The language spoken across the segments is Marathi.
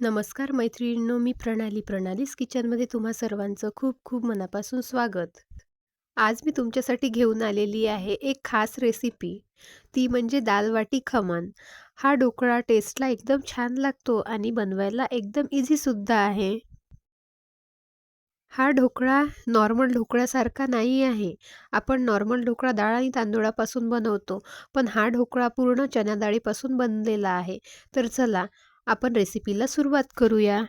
नमस्कार मैत्रिणींनो, मी प्रणाली. प्रणालीस किचनमध्ये तुम्हा सर्वांचं खूप खूप मनापासून स्वागत. आज मी तुमच्यासाठी घेऊन आलेली आहे एक खास रेसिपी. ती म्हणजे दाल-बाटी खमण. हा ढोकळा टेस्टला एकदम छान लागतो आणि बनवायला एकदम इझीसुद्धा आहे. हा ढोकळा नॉर्मल ढोकळ्यासारखा नाही आहे. आपण नॉर्मल ढोकळा डाळ आणि तांदूळापासून बनवतो, पण हा ढोकळा पूर्ण चण्या डाळीपासून बनलेला आहे. तर चला आपण रेसिपीला सुरुवात करूया.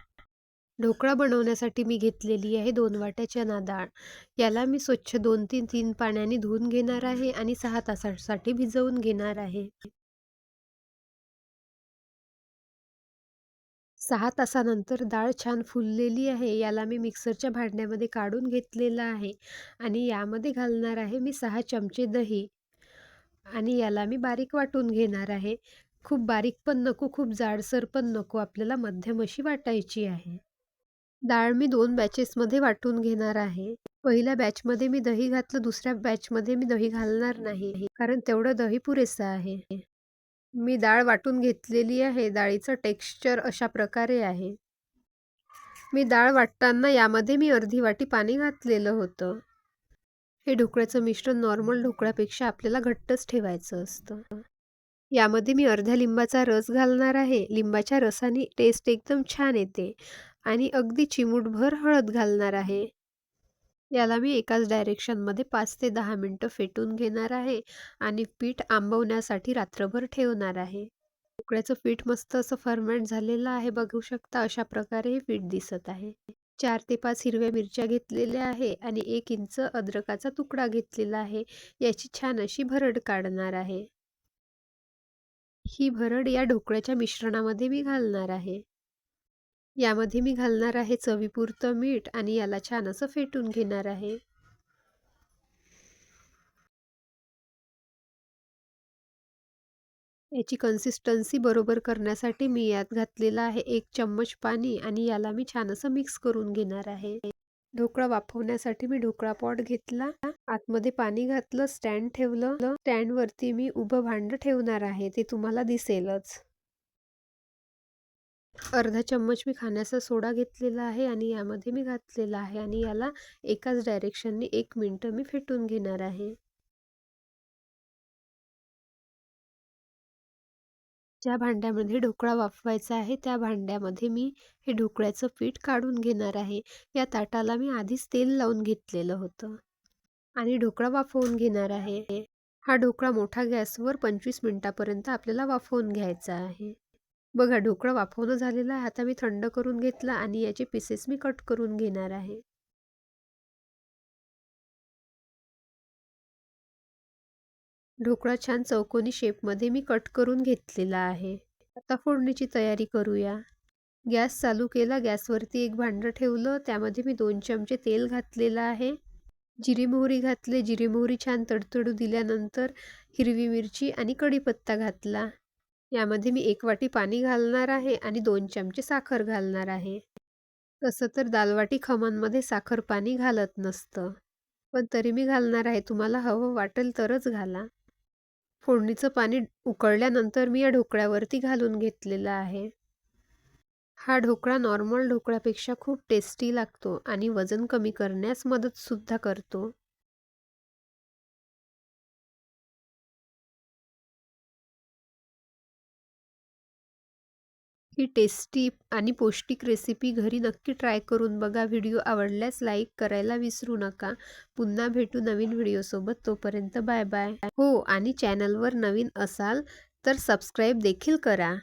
ढोकळा बनवण्यासाठी मी घेतलेली आहे दोन वाट्या चणा डाळ. याला मी स्वच्छ दोन तीन तीन पाण्याने धुवून घेणार आहे आणि सहा तासासाठी भिजवून घेणार आहे. सहा तासानंतर डाळ छान फुललेली आहे. याला मी मिक्सरच्या भांड्यामध्ये काढून घेतलेलं आहे आणि यामध्ये घालणार आहे मी सहा चमचे दही आणि याला मी बारीक वाटून घेणार आहे. खूप बारीक पण नको, खूप जाडसर पण नको. आपल्याला मध्यम अशी वाटायची आहे. डाळ मी दोन बॅचेसमध्ये वाटून घेणार आहे. पहिल्या बॅचमध्ये मी दही घातलं, दुसऱ्या बॅचमध्ये मी दही घालणार नाही, कारण तेवढं दही पुरेसं आहे. मी डाळ वाटून घेतलेली आहे. डाळीचं टेक्स्चर अशा प्रकारे आहे. मी डाळ वाटताना यामध्ये मी अर्धी वाटी पाणी घातलेलं होतं. हे ढोकळ्याचं मिश्रण नॉर्मल ढोकळ्यापेक्षा आपल्याला घट्टच ठेवायचं असतं. यामध्ये मी अर्ध्या लिंबाचा रस घालणार आहे. लिंबाच्या रसाने टेस्ट एकदम छान येते आणि अगदी चिमूटभर हळद घालणार आहे. याला मी एकाच डायरेक्शनमध्ये पाच ते दहा मिनटं फेटून घेणार आहे आणि पीठ आंबवण्यासाठी रात्रभर ठेवणार आहे. ढोकळ्याचं पीठ मस्त असं फर्मेंट झालेलं आहे. बघू शकता अशा प्रकारे हे पीठ दिसत आहे. चार ते पाच हिरव्या मिरच्या घेतलेल्या आहे आणि एक इंच अद्रकाचा तुकडा घेतलेला आहे. याची छान अशी भरड काढणार आहे. ही भरड या ढोकळ्याच्या मिश्रणामध्ये मी घालणार आहे. यामध्ये मी घालणार आहे चवीपुरतं मीठ आणि याला छान असं फेटून घेणार आहे. याची कन्सिस्टन्सी बरोबर करण्यासाठी मी यात घातलेलं आहे एक चम्मच पाणी आणि याला मी छान असं मिक्स करून घेणार आहे. ढोकळा वाफवण्यासाठी मी ढोकळा पॉट घेतला. आतमध्ये पाणी घातलं, स्टँड ठेवलं. स्टँडवरती मी उभं भांड ठेवणार आहे. ते तुम्हाला दिसेलच. अर्धा चम्मच मी खाण्याचा सोडा घेतलेला आहे आणि यामध्ये मी घातलेला आहे आणि याला एकाच डायरेक्शनने एक मिनटं मी फेटून घेणार आहे. ज्या भांड्यामध्ये ढोकळा वाफवायचा आहे त्या भांड्यामध्ये मी हे ढोकळ्याचं पीठ काढून घेणार आहे. या ताटाला मी आधीच तेल लावून घेतलेलं होतं आणि ढोकळा वाफवून घेणार आहे. हा ढोकळा मोठा गॅसवर 25 मिनिटापर्यंत आपल्याला वाफवून घ्यायचा आहे. बघा ढोकळा वाफवणं झालेला आहे. आता मी थंड करून घेतला आणि याचे पीसेस मी कट करून घेणार आहे. ढोकळा छान चौकोनी शेपमध्ये मी कट करून घेतलेला आहे. आता फोडणीची तयारी करूया. गॅस चालू केला. गॅसवरती एक भांडं ठेवलं. त्यामध्ये मी दोन चमचे तेल घातलेलं आहे. जिरी मोहरी घातले. जिरी मोहरी छान तडतडू दिल्यानंतर हिरवी मिरची आणि कढीपत्ता घातला. यामध्ये मी एक वाटी पाणी घालणार आहे आणि दोन चमचे साखर घालणार आहे. तसं तर दालवाटी खमांमध्ये खमणमध्ये साखर पाणी घालत नसतं, पण तरी मी घालणार आहे. तुम्हाला हवं वाटेल तरच घाला. फोडणीचं पाणी उकळल्यानंतर मी या ढोकळ्यावरती घालून घेतलेलं आहे. हा ढोकळा नॉर्मल ढोकळ्यापेक्षा खूप टेस्टी लागतो आणि वजन कमी करण्यास मदतसुद्धा करतो. ही टेस्टी आणि पौष्टिक रेसिपी घरी नक्की ट्राय करून बघा. व्हिडिओ आवडल्यास लाईक करायला विसरू नका. पुन्हा भेटू नवीन व्हिडिओसोबत. तोपर्यंत बाय बाय. हो आणि चॅनलवर नवीन असाल तर सबस्क्राईब देखील करा.